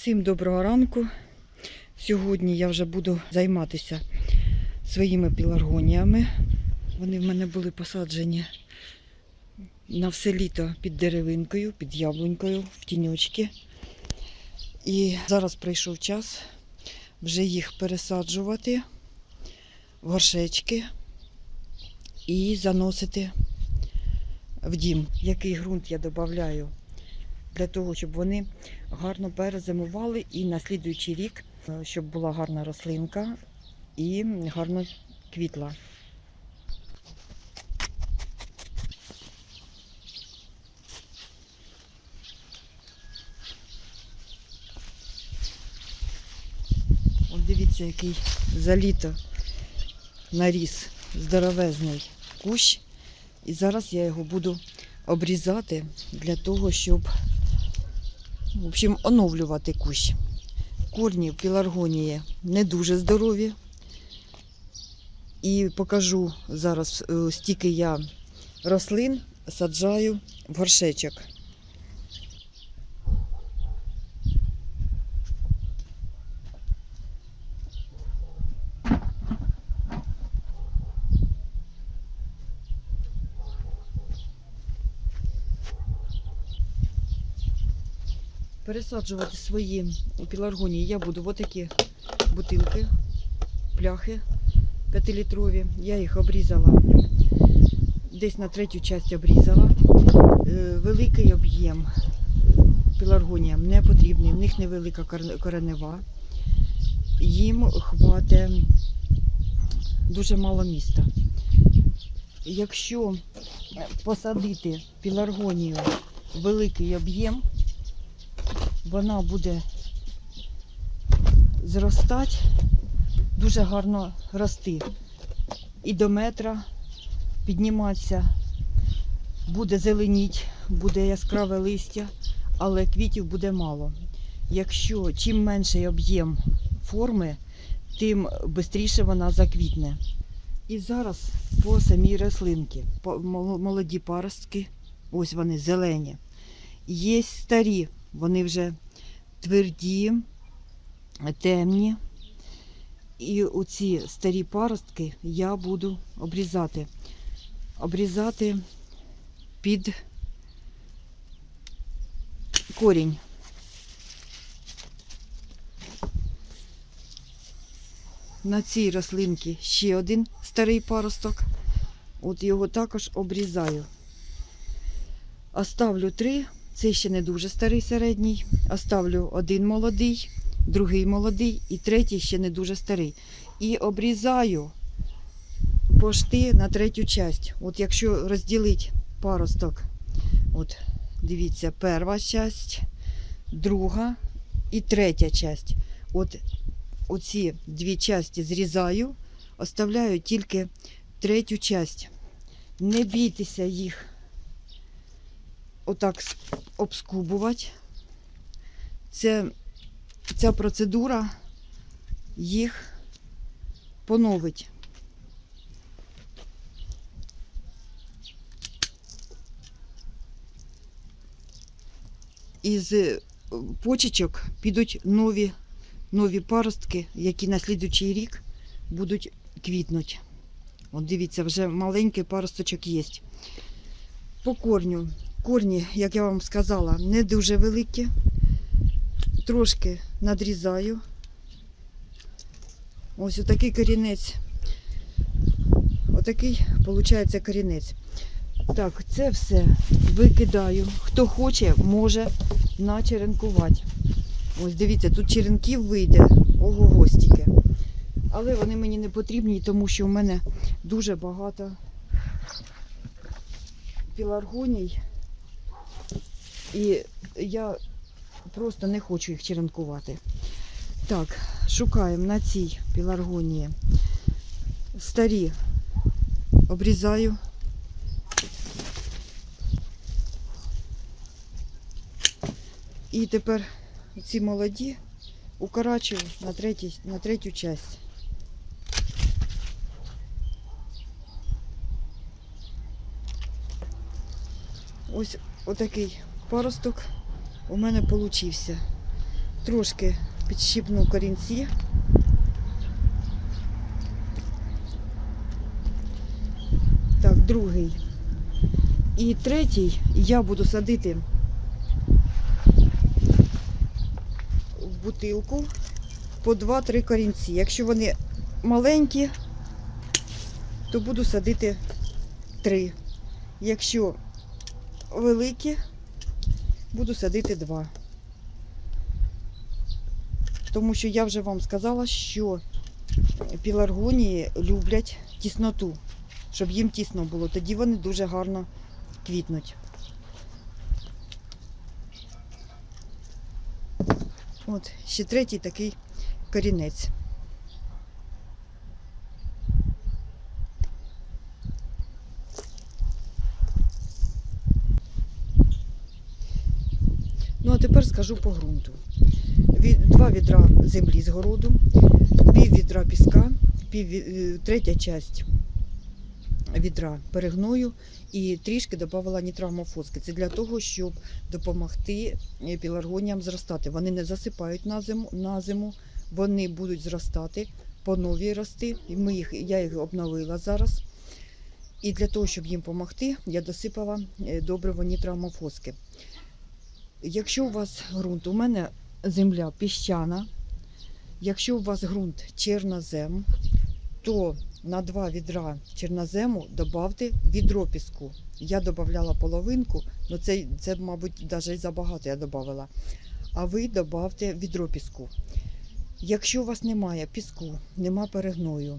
Всім доброго ранку. Сьогодні я вже буду займатися своїми піларгоніями. Вони в мене були посаджені на все літо під деревинкою, під яблунькою, в тіньочки. І зараз прийшов час вже їх пересаджувати в горшечки і заносити в дім. Який ґрунт я додаю для того, щоб вони гарно перезимували і на слідуючий рік, е, щоб була гарна рослинка і гарно квітла. От дивіться, який за літо наріс здоровезний кущ. І зараз я його буду обрізати для того, щоб в общем, оновлювати кущ. Корні піларгонії не дуже здорові. І покажу зараз, е, стільки я рослин саджаю в горшечок. Пересаджувати свої піларгонії я буду в отакі бутилки, пляхи 5-літрові. Я їх обрізала, десь на третю часть обрізала. Е, Великий об'єм піларгоніям не потрібний, в них невелика коренева. Їм хватить дуже мало міста. Якщо посадити піларгонію великий об'єм, вона буде зростати, дуже гарно рости. І до метра підніматися, буде зеленіть, буде яскраве листя, але квітів буде мало. Якщо чим менший об'єм форми, тим швидше вона заквітне. І зараз по самій рослинці, молоді паростки, ось вони зелені. Є старі, вони вже тверді, темні. І оці старі паростки я буду обрізати. Обрізати під корінь. На цій рослинці ще один старий паросток. От його також обрізаю. Оставлю три. Це ще не дуже старий середній. Оставлю один молодий, другий молодий і третій ще не дуже старий. І обрізаю пошти на третю часть. От якщо розділити паросток, от дивіться, перша часть, друга і третя часть. От оці дві часті зрізаю, оставляю тільки третю часть. Не бійтеся їх отак обскубувати. Це, ця процедура їх поновить. Із е, почечок підуть нові, нові паростки, які на слідуючий рік будуть квітнути. От дивіться, вже маленький паросточок є. По корню Корні, як я вам сказала, не дуже великі. Трошки надрізаю. Ось отакий корінець. Отакий, виходить, корінець. Так, це все викидаю. Хто хоче, може начеренкувати. Ось дивіться, тут черенків вийде ого стільки. Але вони мені не потрібні, тому що в мене дуже багато піларгоній. І я просто не хочу їх черенкувати. Так, шукаємо на цій піларгонії. Старі обрізаю. І тепер ці молоді укорачую на, на третю часть. Ось отакий паросток у мене получився. Трошки підщипну корінці. Так, другий. І третій я буду садити в бутилку по 2-3 корінці. Якщо вони маленькі, то буду садити 3. Якщо великі, буду садити 2. Тому що я вже вам сказала, що піларгонії люблять тісноту, щоб їм тісно було. Тоді вони дуже гарно квітнуть. От, ще третій такий корінець. Тепер скажу по ґрунту. Два відра землі з городу, пів відра піска, пів, е, третя часть відра перегною і трішки додавала нітрамофоски. Це для того, щоб допомогти е, піларгоніям зростати. Вони не засипають на зиму, на зиму вони будуть зростати, по новій рости. Ми їх, я їх обновила зараз. І для того, щоб їм допомогти, я досипала е, добриво нітрамофоски. Якщо у вас ґрунт, у мене земля піщана, якщо у вас ґрунт чернозем, то на два відра чорнозему додавте відро піску. Я додавала половинку, але це, це мабуть, навіть забагато я додавала. А ви додавте відро піску. Якщо у вас немає піску, нема перегною,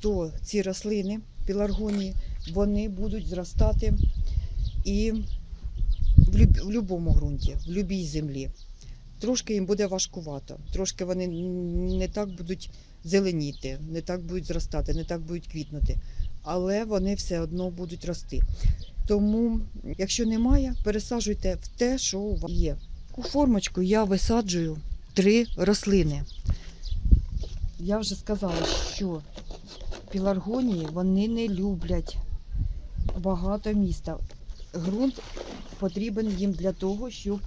то ці рослини, піларгонії, вони будуть зростати і в, будь-якому ґрунті, в будь-якій землі. Трошки їм буде важкувато, трошки вони не так будуть зеленіти, не так будуть зростати, не так будуть квітнути, але вони все одно будуть рости. Тому, якщо немає, пересаджуйте в те, що у вас є. У формочку я висаджую три рослини. Я вже сказала, що піларгонії вони не люблять багато міста. Грунт потрібен їм для того, щоб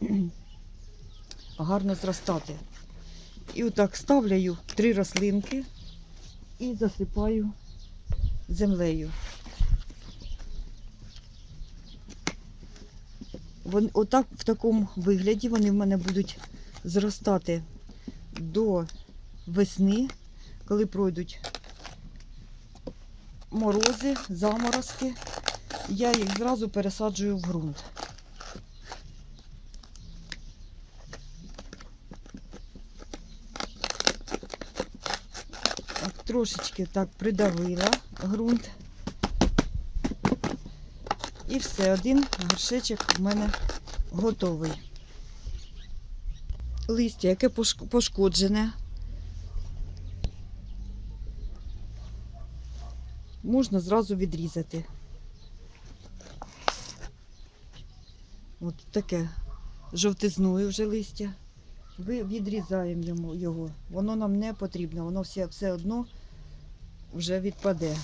гарно зростати. І отак ставляю три рослинки і засипаю землею. Вон, отак в такому вигляді вони в мене будуть зростати до весни, коли пройдуть морози, заморозки. Я їх зразу пересаджую в ґрунт. Трошечки так придавила ґрунт. І все, один горшечок в мене готовий. Листя, яке пошкоджене. Можна зразу відрізати. От таке жовтизною вже листя. Ви відрізаємо його. Воно нам не потрібно, воно все, все одно вже відпаде.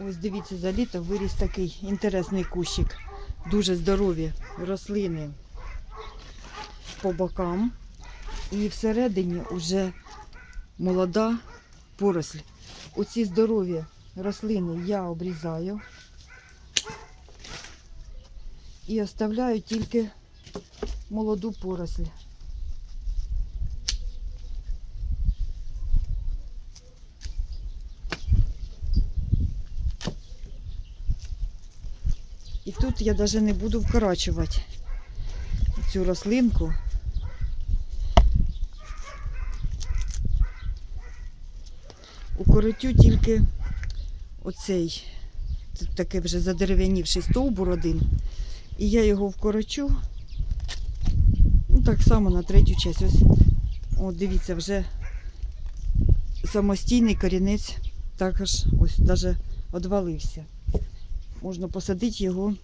Ось дивіться, за літо виріс такий інтересний кущик. Дуже здорові рослини по бокам. І всередині вже молода поросль. Оці здорові рослини я обрізаю і оставляю тільки молоду поросль. І тут я навіть не буду вкорачувати цю рослинку. Укоротю тільки оцей, це такий вже задерев'янівший стовбур один. І я його вкорочу. Ну, так само на третю часть. Ось, от дивіться, вже самостійний корінець також ось навіть одвалився. Можна посадити його.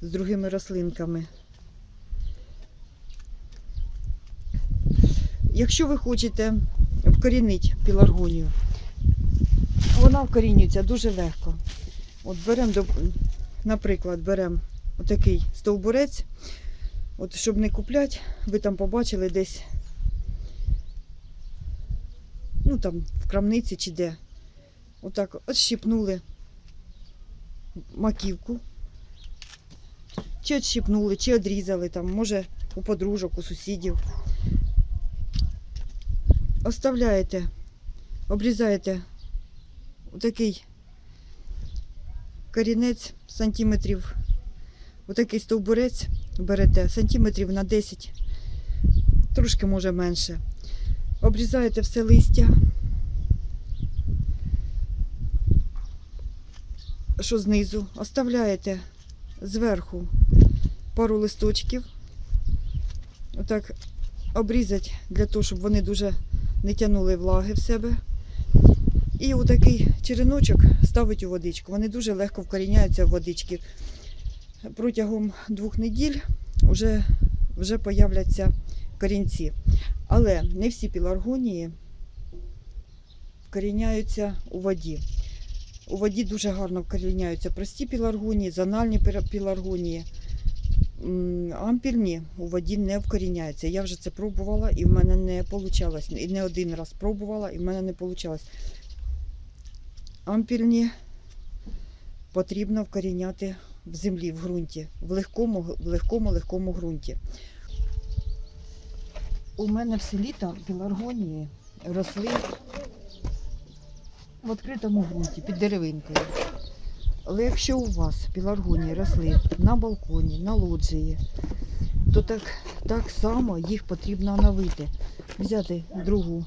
З другими рослинками. Якщо ви хочете вкорінити піларгонію, вона вкорінюється дуже легко. От беремо, наприклад, беремо отакий стовбурець. От щоб не купляти, ви там побачили десь, ну там в крамниці чи де. Отак отщипнули маківку. Чи отщипнули, чи одрізали там, може у подружок, у сусідів. Оставляєте, обрізаєте отакий корінець сантиметрів, отакий стовбурець берете сантиметрів на 10, трошки може менше. Обрізаєте все листя, що знизу, оставляєте зверху пару листочків. Отак обрізати для того, щоб вони дуже не тягнули влаги в себе. І отакий череночок ставить у водичку. Вони дуже легко вкоріняються в водички. Протягом двох неділь вже, вже появляться корінці. Але не всі піларгонії вкоріняються у воді. У воді дуже гарно вкоріняються прості піларгонії, зональні піларгонії. Ампільні у воді не вкоріняються. Я вже це пробувала і в мене не вийшло. І не один раз пробувала, і в мене не вийшло. Ампільні потрібно вкоріняти в землі, в ґрунті, в легкому, в легкому, легкому ґрунті. У мене все літо піларгонії росли в відкритому ґрунті під деревинкою. Але якщо у вас піларгонії росли на балконі, на лоджії, то так, так само їх потрібно оновити. Взяти другу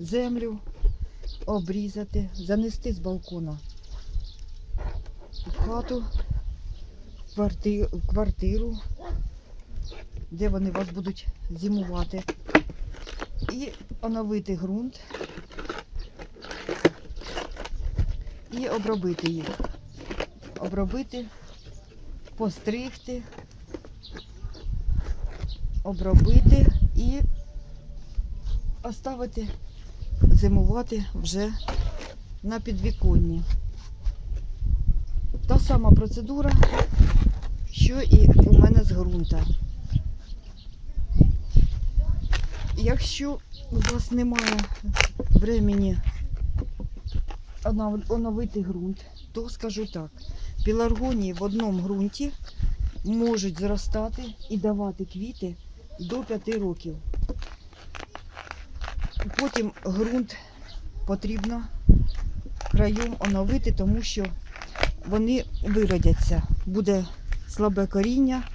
землю, обрізати, занести з балкона в хату, в кварти- в квартиру, де вони вас будуть зимувати. І оновити ґрунт і обробити їх. Обробити, постригти, обробити і оставити зимувати вже на підвіконні. Та сама процедура, що і у мене з ґрунта. Якщо у вас немає времени оновити ґрунт, то скажу так, піларгонії в одному ґрунті можуть зростати і давати квіти до 5 років. Потім ґрунт потрібно краєм оновити, тому що вони виродяться. Буде слабе коріння,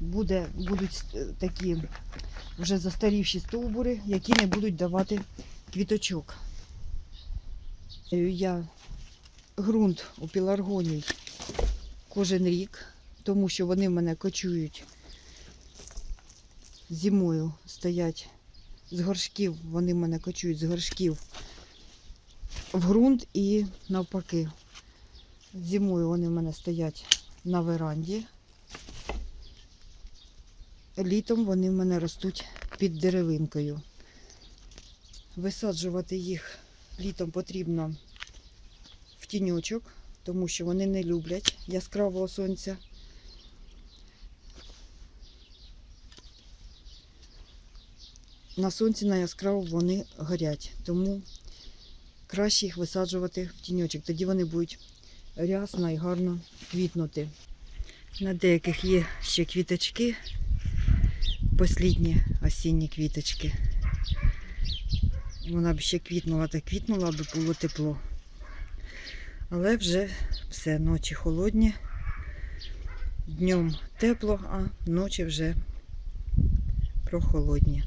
буде, будуть такі вже застарівші стовбури, які не будуть давати квіточок. Е, Я ґрунт у піларгоній кожен рік, тому що вони в мене кочують зимою, стоять з горшків, вони мене кочують з горшків в ґрунт і навпаки. Зимою вони в мене стоять на веранді. Літом вони в мене ростуть під деревинкою. Висаджувати їх літом потрібно в тіньочок, тому що вони не люблять яскравого сонця. На сонці на яскраво вони горять, тому краще їх висаджувати в тіньочок. Тоді вони будуть рясно і гарно квітнути. На деяких є ще квіточки, послідні осінні квіточки. Вона б ще квітнула та квітнула, аби було тепло. Але вже все, ночі холодні, днем тепло, а ночі вже прохолодні.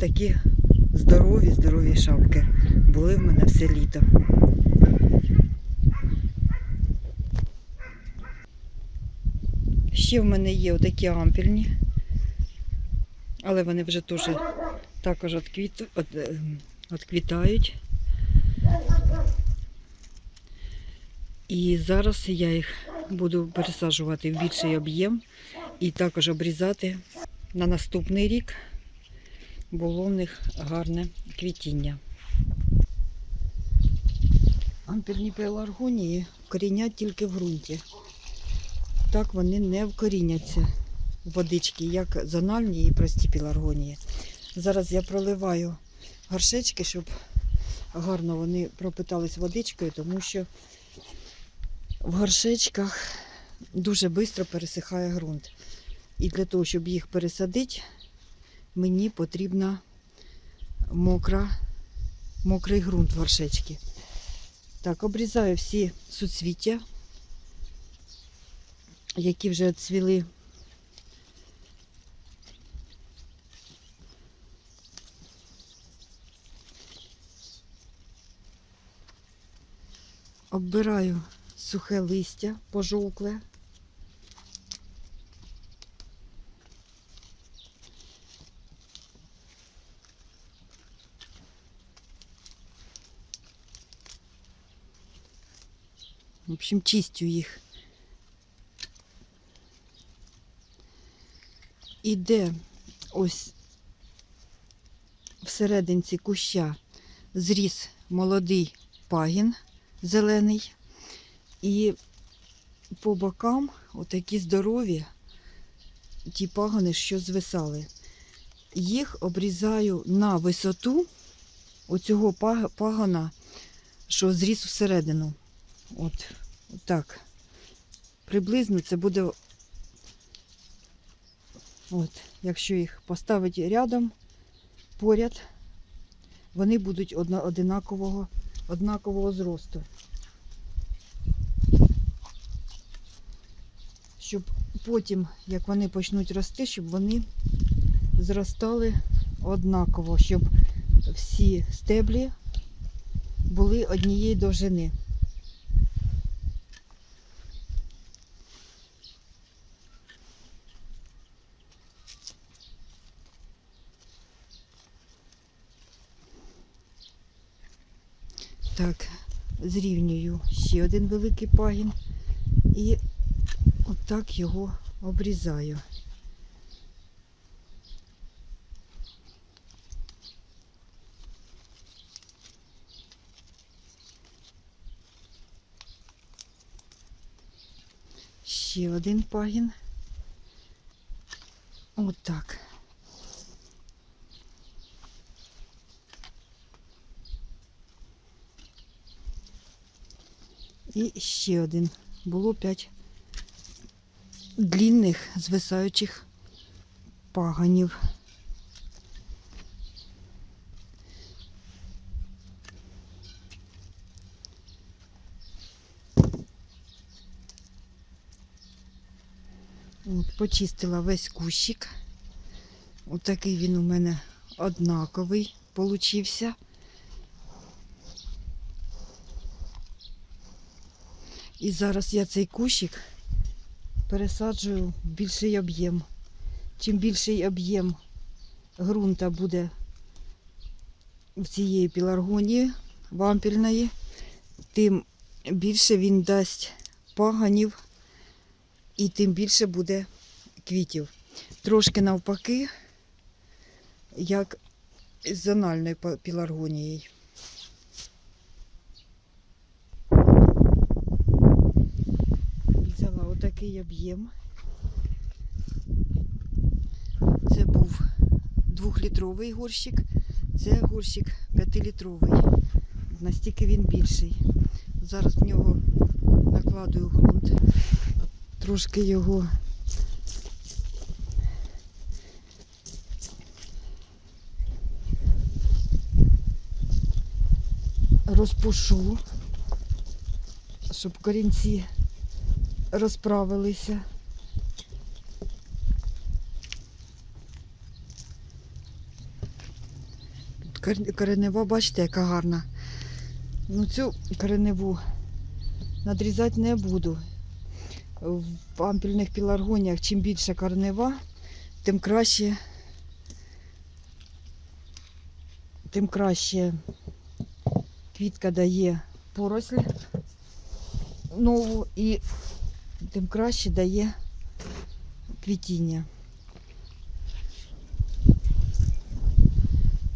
Такі здорові, здорові шапки були в мене все літо. Ще в мене є отакі ампільні, але вони вже теж також отквіт, от, е, отквітають. І зараз я їх буду пересаджувати в більший об'єм і також обрізати на наступний рік було в них гарне квітіння. Ампельні пеларгонії корінять тільки в ґрунті. Так вони не вкоріняться водички, як зональні і прості пеларгонії. Зараз я проливаю горшечки, щоб гарно вони пропитались водичкою, тому що в горшечках дуже швидко пересихає ґрунт. І для того, щоб їх пересадити, мені потрібна мокра, мокрий ґрунт в горшечки. Так, обрізаю всі суцвіття, які вже цвіли. Оббираю сухе листя пожовкле. Общем, чистю їх. Іде ось всерединці куща зріс молодий пагін зелений. І по бокам отакі здорові ті пагони, що звисали. Їх обрізаю на висоту оцього паг- пагона, що зріс всередину. От так. Приблизно це буде, от, якщо їх поставити рядом, поряд, вони будуть одна- одинакового, однакового зросту. Щоб потім, як вони почнуть рости, щоб вони зростали однаково, щоб всі стеблі були однієї довжини. Так, зрівнюю ще один великий пагін і отак його обрізаю. Ще один пагін. Отак. І ще один. Було п'ять длінних звисаючих паганів. От, почистила весь кущик. Отакий він у мене однаковий получився. І зараз я цей кущик пересаджую в більший об'єм. Чим більший об'єм ґрунта буде в цієї піларгонії вампільної, тим більше він дасть паганів і тим більше буде квітів. Трошки навпаки, як з зональною піларгонією. Отакий об'єм. Це був двохлітровий горщик, це горщик п'ятилітровий. Настільки він більший. Зараз в нього накладую ґрунт. Трошки його розпушу, щоб корінці розправилися. Коренева, бачите, яка гарна. Ну цю кореневу надрізати не буду. В ампільних піларгоніях чим більше коренева, тим краще, тим краще квітка дає поросль нову і тим краще дає квітіння.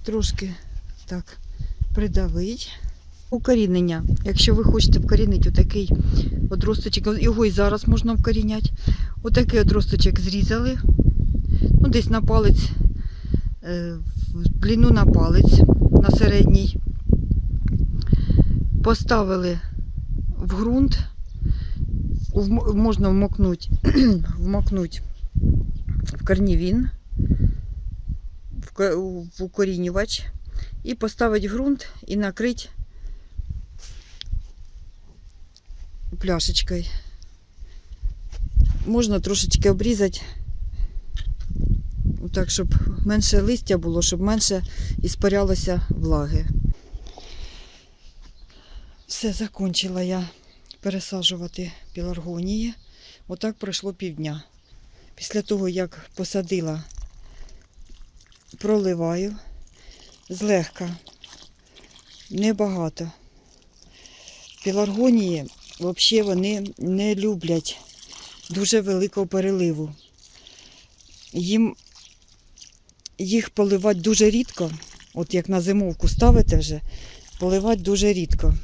Трошки так придавить. Укорінення. Якщо ви хочете вкорінити отакий одросточок, його і зараз можна вкоріняти. Отакий одросточок зрізали. Ну, десь на палець, е, в длину на палець на середній. Поставили в ґрунт. Вм- Можна вмокнуть в корнівін, в, ко- в укорінювач і поставити ґрунт і накрити пляшечкою. Можна трошечки обрізати, так, щоб менше листя було, щоб менше іспарялося влаги. Все, закончила я пересаджувати піларгонії. Отак пройшло півдня. Після того, як посадила, проливаю злегка, небагато. Піларгонії взагалі вони не люблять дуже великого переливу. Їм їх поливати дуже рідко, от як на зимовку ставите вже, поливати дуже рідко.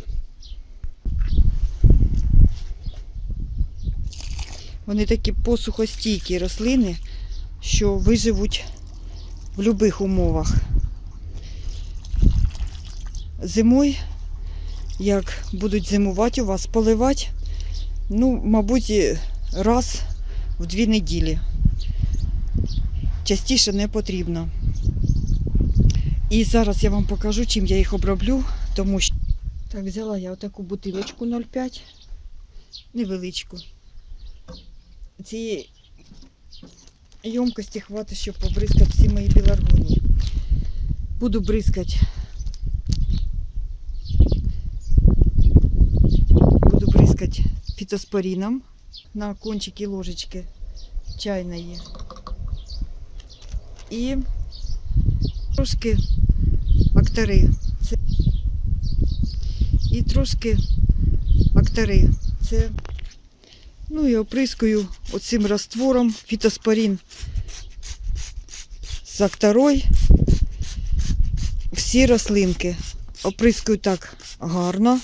Вони такі посухостійкі рослини, що виживуть в будь-яких умовах. Зимою, як будуть зимувати у вас, поливати, ну, мабуть, раз в дві неділі. Частіше не потрібно. І зараз я вам покажу, чим я їх оброблю, тому що. Так, взяла я отаку бутилочку 0,5, невеличку. Цієї ємкості хватить, щоб побризкати всі мої біларгонії. Буду бризкати. Буду бризкати фітоспоріном на кончики ложечки чайної. І трошки актари. Це... І трошки актари. Це Ну і оприскую оцим раствором фітоспорін з актарой. Всі рослинки оприскую так гарно.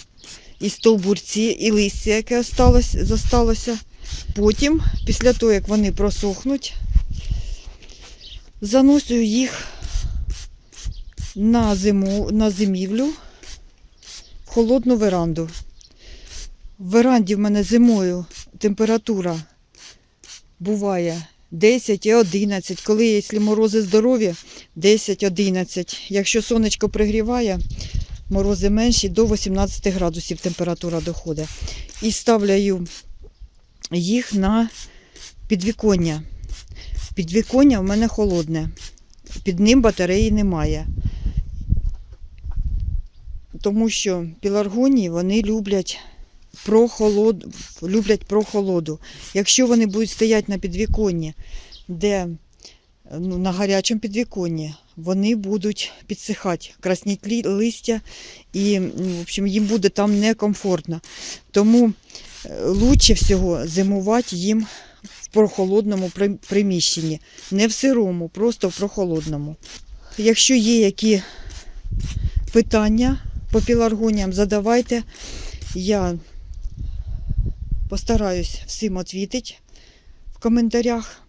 І стовбурці, і листя, яке осталось, зосталося. Потім, після того, як вони просохнуть, заносую їх на зиму, на зимівлю в холодну веранду. В веранді в мене зимою температура буває 10 і 11. Коли якщо морози здорові, 10-11. Якщо сонечко пригріває, морози менші, до 18 градусів температура доходить. І ставляю їх на підвіконня. Підвіконня в мене холодне. Під ним батареї немає. Тому що піларгонії вони люблять прохолод... люблять прохолоду. Якщо вони будуть стояти на підвіконні, де ну, на гарячому підвіконні, вони будуть підсихати, красніть листя і ну, в общем, їм буде там некомфортно. Тому е, лучше всього зимувати їм в прохолодному приміщенні. Не в сирому, просто в прохолодному. Якщо є які питання по піларгоніям, задавайте. Я постараюсь всім відповідати в коментарях,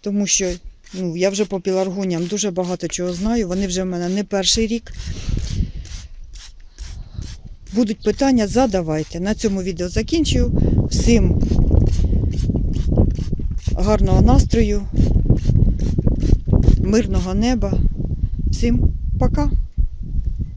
тому що ну, я вже по піларгоніям дуже багато чого знаю. Вони вже в мене не перший рік. Будуть питання, задавайте. На цьому відео закінчую. Всім гарного настрою, мирного неба. Всім пока!